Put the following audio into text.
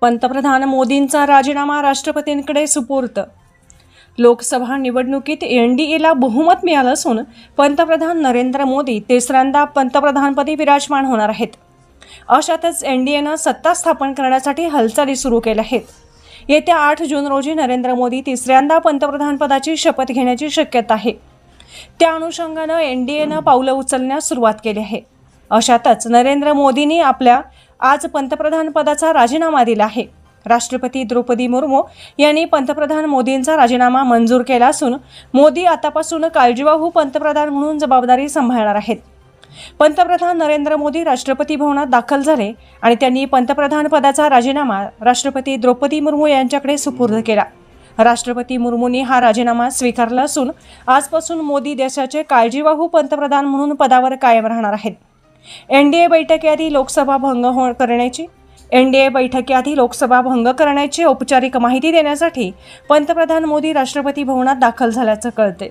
पंतप्रधान मोदींचा राजीनामा राष्ट्रपतींकडे सुपूर्त लोकसभा निवडणुकीत एन डी एला बहुमत मिळालं असून पंतप्रधान नरेंद्र मोदी तिसऱ्यांदा पंतप्रधानपदी विराजमान होणार आहेत. अशातच एन डी एनं सत्ता स्थापन करण्यासाठी हालचाली सुरू केल्या आहेत. येत्या आठ जून रोजी नरेंद्र मोदी तिसऱ्यांदा पंतप्रधानपदाची शपथ घेण्याची शक्यता आहे. त्या अनुषंगानं एन डी एनं पावलं उचलण्यास सुरुवात केली आहे. अशातच नरेंद्र मोदींनी आपल्या आज पंतप्रधान पदाचा राजीनामा दिला आहे. राष्ट्रपती द्रौपदी मुर्मू यांनी पंतप्रधान मोदींचा राजीनामा मंजूर केला असून मोदी आतापासून काळजीवाहू पंतप्रधान म्हणून जबाबदारी सांभाळणार आहेत. पंतप्रधान नरेंद्र मोदी राष्ट्रपती भवनात दाखल झाले आणि त्यांनी पंतप्रधान पदाचा राजीनामा राष्ट्रपती द्रौपदी मुर्मू यांच्याकडे सुपूर्द केला. राष्ट्रपती मुर्मूंनी हा राजीनामा स्वीकारला असून आजपासून मोदी देशाचे काळजीवाहू पंतप्रधान म्हणून पदावर कायम राहणार आहेत. एन डी ए बैठकीआधी लोकसभा भंग हो करण्याची एन डी ए बैठकीआधी लोकसभा भंग करण्याची औपचारिक माहिती देण्यासाठी पंतप्रधान मोदी राष्ट्रपती भवनात दाखल झाल्याचं कळते